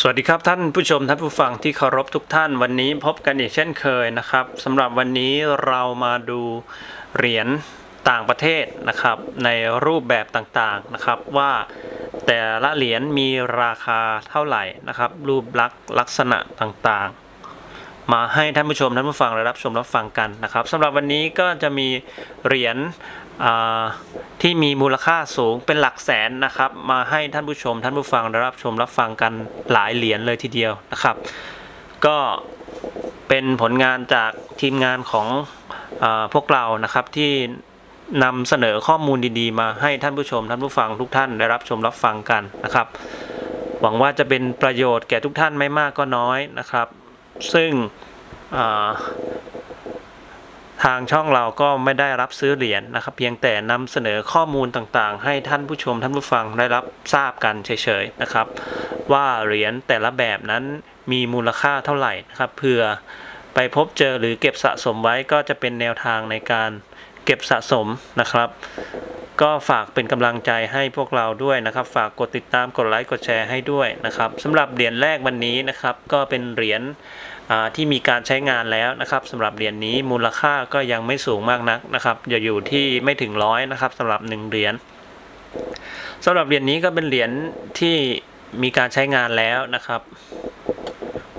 สวัสดีครับท่านผู้ชมท่านผู้ฟังที่เคารพทุกท่านวันนี้พบกันอีกเช่นเคยนะครับสำหรับวันนี้เรามาดูเหรียญต่างประเทศนะครับ ในรูปแบบต่างๆนะครับว่าแต่ละเหรียญมีราคาเท่าไหร่นะครับ รูปลักษณ์ลักษณะต่างๆ มาให้ท่านผู้ชมท่านผู้ฟังได้รับชมรับฟังกันนะครับสำหรับวันนี้ก็จะมีเหรียญ ที่มีมูลค่าสูงเป็นหลักแสนนะครับ มาให้ท่านผู้ชม ท่านผู้ฟังได้รับชมรับฟังกันหลายเหรียญเลยทีเดียวนะครับ ก็เป็นผลงานจากทีมงานของอพวกเรานะครับที่นำเสนอข้อมูลดีๆ มาให้ท่านผู้ชม ท่านผู้ฟังทุกท่านได้รับชมรับฟังกันนะครับ หวังว่าจะเป็นประโยชน์แก่ทุกท่านไม่มากก็น้อยนะครับ ซึ่ง ทางช่องเราก็ไม่ได้รับซื้อเหรียญนะครับ เพียงแต่นำเสนอข้อมูลต่างๆ ให้ท่านผู้ชมท่านผู้ฟังได้รับทราบกันเฉยๆนะครับ ว่าเหรียญแต่ละแบบนั้นมีมูลค่าเท่าไหร่นะครับเพื่อไปพบเจอหรือเก็บสะสมไว้ก็จะเป็นแนวทางในการเก็บสะสมนะครับ ก็ฝากเป็นกำลังใจให้พวกเราด้วยนะครับ ฝากกดติดตามกดไลค์กดแชร์ให้ด้วยนะครับสำหรับเหรียญแรกวันนี้นะครับ ก็เป็นเหรียญ ที่มีการใช้งานแล้วนะครับสำหรับเหรียญนี้มูลค่าก็ยังไม่สูงมากนักนะครับอย่าอยู่ที่ไม่ถึงร้อยนะครับสำหรับหนึ่งเหรียญสำหรับเหรียญนี้ก็เป็นเหรียญที่มีการใช้งานแล้วนะครับ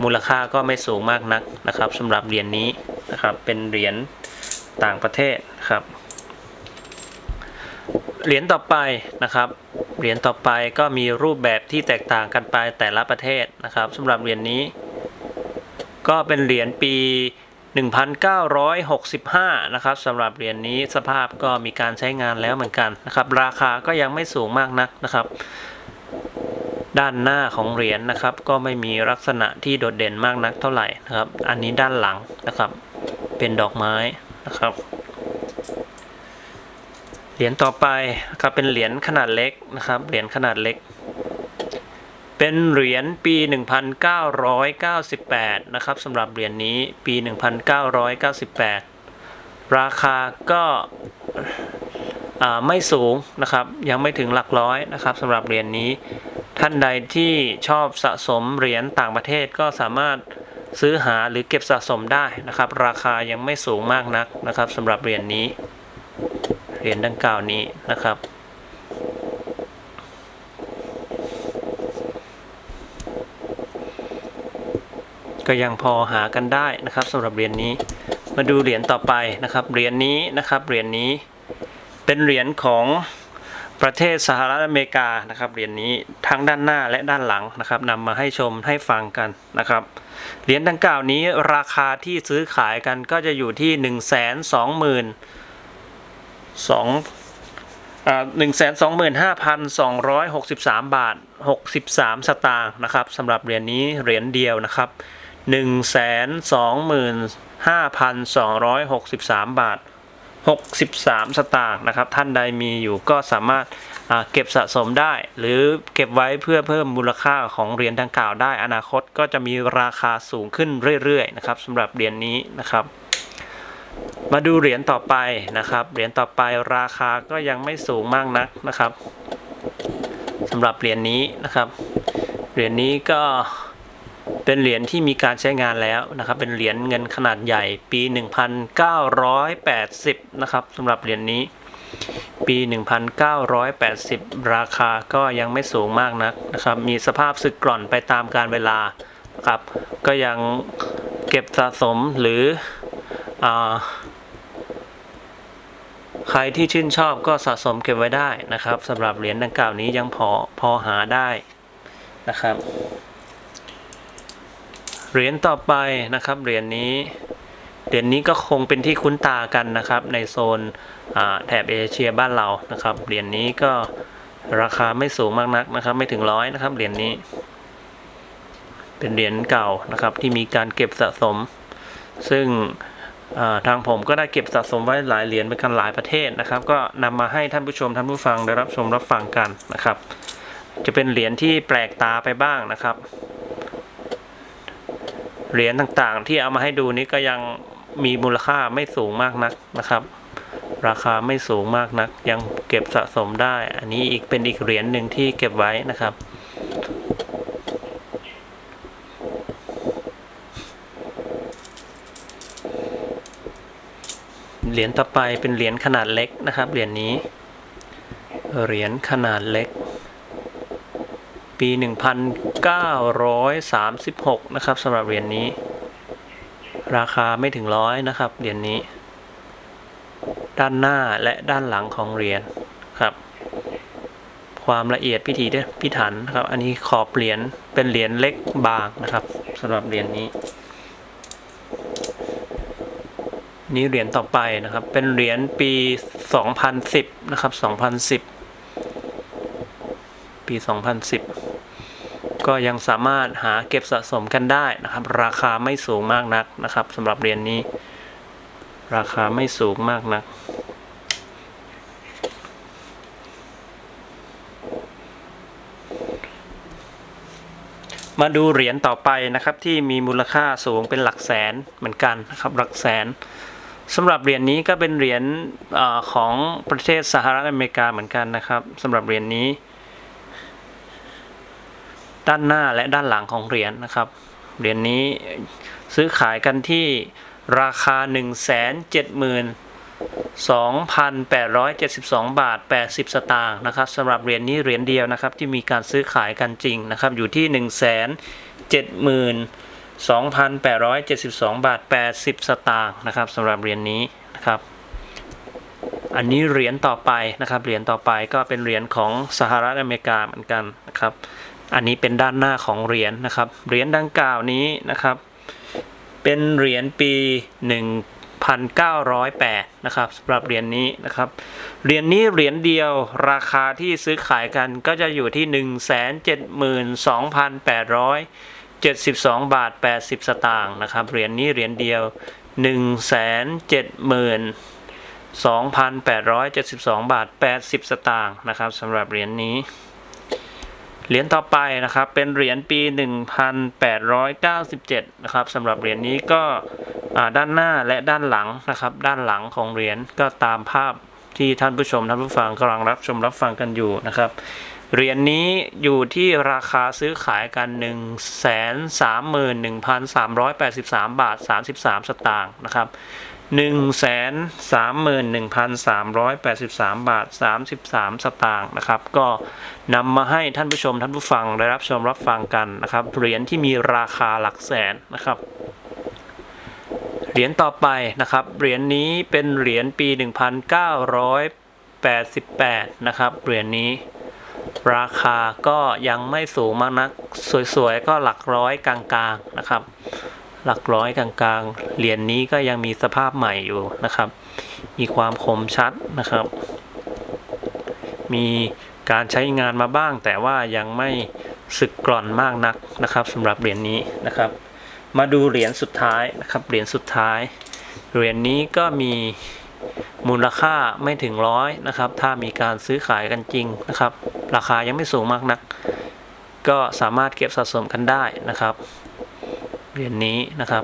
มูลค่าก็ไม่สูงมากนักนะครับสำหรับเหรียญนี้นะครับเป็นเหรียญต่างประเทศครับเหรียญต่อไปนะครับเหรียญต่อไปก็มีรูปแบบที่แตกต่างกันไปแต่ละประเทศนะครับสำหรับเหรียญนี้ ก็เป็นเหรียญปี 1965 นะครับสำหรับเหรียญนี้สภาพก็มีการใช้งานแล้วเหมือนกันนะครับ ราคาก็ยังไม่สูงมากนักนะครับ ด้านหน้าของเหรียญนะครับ ก็ไม่มีลักษณะที่โดดเด่นมากนักเท่าไหร่นะครับ อันนี้ด้านหลังนะครับ เป็นดอกไม้นะครับเหรียญต่อไปนะครับเป็นเหรียญขนาดเล็กนะครับเหรียญขนาดเล็ก เป็นเหรียญปี 1998 นะครับสำหรับเหรียญนี้ปี 1998 ราคาก็ไม่สูงนะครับ ยังไม่ถึงหลักร้อยนะครับสำหรับเหรียญนี้ ท่านใดที่ชอบสะสมเหรียญต่างประเทศก็สามารถซื้อหาหรือเก็บสะสมได้นะครับ ราคายังไม่สูงมากนักนะครับสำหรับเหรียญนี้เหรียญดังกล่าวนี้นะครับ ก็ยังพอหากันได้นะครับสำหรับเหรียญนี้ มาดูเหรียญต่อไปนะครับเหรียญนี้นะครับเหรียญนี้เป็นเหรียญของประเทศสหรัฐอเมริกานะครับเหรียญนี้ทั้งด้านหน้าและด้านหลังนะครับนำมาให้ชมให้ฟังกันนะครับเหรียญดังกล่าวนี้ราคาที่ซื้อขายกันก็จะอยู่ที่ 1 2 0 0 0 0สองหนึ่งแสนสองหมื่นห้าพันสองร้อยหกสิบสามบาทหกสิบสามสตางค์นะครับสำหรับเหรียญนี้เหรียญเดียวนะครับ หนึ่งแสนสองหมื่นห้าพันสองร้อยหกสิบสามบาทหกสิบสามสตางค์นะครับ ท่านใดมีอยู่ก็สามารถเก็บสะสมได้ หรือเก็บไว้เพื่อเพิ่มมูลค่าของเหรียญดังกล่าวได้ อนาคตก็จะมีราคาสูงขึ้นเรื่อยๆนะครับสำหรับเหรียญนี้นะครับ มาดูเหรียญต่อไปนะครับ เหรียญต่อไปราคาก็ยังไม่สูงมากนักนะครับสำหรับเหรียญนี้นะครับ เหรียญนี้ก็ เป็นเหรียญที่มีการใช้งานแล้วนะครับ เป็นเหรียญเงินขนาดใหญ่ปี 1980 นะครับสำหรับเหรียญนี้ ปี 1980 ราคาก็ยังไม่สูงมากนักนะครับ มีสภาพสึกกร่อนไปตามกาลเวลาครับ ก็ยังเก็บสะสมหรืออใครที่ชื่นชอบก็สะสมเก็บไว้ได้นะครับสำหรับเหรียญดังกล่าวนี้ยังพอพอหาได้นะครับ เหรียญต่อไปนะครับเหรียญนี้เหรียญนี้ก็คงเป็นที่คุ้นตากันนะครับ ในโซนแถบเอเชียบ้านเรานะครับเหรียญนี้ก็ราคาไม่สูงมากนักนะครับ ไม่ถึงร้อยนะครับเหรียญนี้ เป็นเหรียญเก่านะครับ ที่มีการเก็บสะสม ซึ่งทางผมก็ได้เก็บสะสมไว้หลายเหรียญเป็นกันหลายประเทศนะครับ ก็นำมาให้ท่านผู้ชมท่านผู้ฟังได้รับชมรับฟังกันนะครับ จะเป็นเหรียญที่แปลกตาไปบ้างนะครับ เหรียญต่างๆ ที่เอามาให้ดูนี้ก็ยังมีมูลค่าไม่สูงมากนักนะครับ ราคาไม่สูงมากนัก ยังเก็บสะสมได้ อันนี้อีกเป็นอีกเหรียญหนึ่งที่เก็บไว้นะครับเหรียญต่อไปเป็นเหรียญขนาดเล็กนะครับเหรียญนี้ เหรียญขนาดเล็ก ปี 1936 นะครับสำหรับเหรียญนี้ ราคาไม่ถึงร้อยนะครับเหรียญนี้ ด้านหน้าและด้านหลังของเหรียญครับ ความละเอียดพิธีพิถันนะครับ อันนี้ขอบเหรียญเป็นเหรียญเล็กบางนะครับสำหรับเหรียญนี้ นี้เหรียญต่อไปนะครับ เป็นเหรียญปี 2010 นะครับ 2010ปี 2010 ก็ยังสามารถหาเก็บสะสมกันได้นะครับ ราคาไม่สูงมากนักนะครับสำหรับเหรียญนี้ ราคาไม่สูงมากนัก มาดูเหรียญต่อไปนะครับที่มีมูลค่าสูงเป็นหลักแสนเหมือนกันนะครับหลักแสนสำหรับเหรียญนี้ก็เป็นเหรียญอของประเทศสหรัฐอเมริกาเหมือนกันนะครับสำหรับเหรียญนี้ ด้านหน้าและด้านหลังของเหรียญนะครับ เหรียญนี้ซื้อขายกันที่ราคา 1 7 0 2,872 บาท 80 สตางค์นะครับสำหรับเหรียญนี้เหรียญเดียวนะครับที่มีการซื้อขายกันจริงนะครับอยู่ที่ 172,872 บาท 80 สตางค์นะครับสำหรับเหรียญนี้นะครับ อันนี้เหรียญต่อไปนะครับเหรียญต่อไปก็เป็นเหรียญของสหรัฐอเมริกาเหมือนกันนะครับ อันนี้เป็นด้านหน้าของเหรียญนะครับ เหรียญดังกล่าวนี้นะครับ เป็นเหรียญปี 1,908 นะครับสำหรับเหรียญนี้นะครับ เหรียญนี้เหรียญเดียวราคาที่ซื้อขายกันก็จะอยู่ที่ 172,872 บาท 80 สตางค์นะครับ เหรียญนี้เหรียญเดียว 172,872 บาท 80 สตางค์นะครับสำหรับเหรียญนี้ เหรียญต่อไปนะครับ เป็นเหรียญปี 1897 นะครับสำหรับเหรียญนี้ก็ด้านหน้าและด้านหลังนะครับ ด้านหลังของเหรียญก็ตามภาพที่ท่านผู้ชมท่านผู้ฟังกำลังรับชมรับฟังกันอยู่นะครับ เหรียญนี้อยู่ที่ราคาซื้อขายกัน 131,383 บาท 33 สตางค์นะครับ 131,383 บาท 33 สตางค์นะครับ ก็นำมาให้ท่านผู้ชมท่านผู้ฟังได้รับชมรับฟังกันนะครับ เหรียญที่มีราคาหลักแสนนะครับเหรียญต่อไปนะครับ เหรียญนี้เป็นเหรียญปี 1988 นะครับ เหรียญนี้ ราคาก็ยังไม่สูงมากนัก สวยๆ ก็หลักร้อยกลางๆนะครับ หลักร้อยกลางๆ เหรียญนี้ก็ยังมีสภาพใหม่อยู่นะครับ มีความคมชัดนะครับ มีการใช้งานมาบ้าง แต่ว่ายังไม่สึกกร่อนมากนักนะครับสำหรับเหรียญนี้นะครับ มาดูเหรียญสุดท้ายนะครับเหรียญสุดท้ายเหรียญนี้ก็มี มูลค่าไม่ถึงร้อยนะครับ ถ้ามีการซื้อขายกันจริงนะครับ ราคายังไม่สูงมากนัก ก็สามารถเก็บสะสมกันได้นะครับเหรียญนี้นะครับ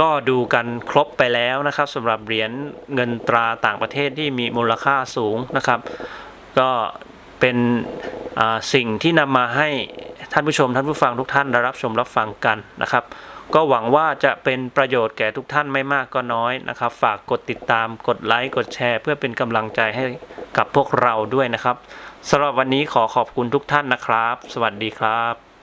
ก็ดูกันครบไปแล้วนะครับสำหรับเหรียญเงินตราต่างประเทศที่มีมูลค่าสูงนะครับ ก็เป็นสิ่งที่นำมาให้ท่านผู้ชมท่านผู้ฟังทุกท่านได้รับชมรับฟังกันนะครับ ก็หวังว่าจะเป็นประโยชน์แก่ทุกท่านไม่มากก็น้อยนะครับ ฝากกดติดตามกดไลค์กดแชร์ เพื่อเป็นกำลังใจให้กับพวกเราด้วยนะครับสำหรับวันนี้ขอขอบคุณทุกท่านนะครับ สวัสดีครับ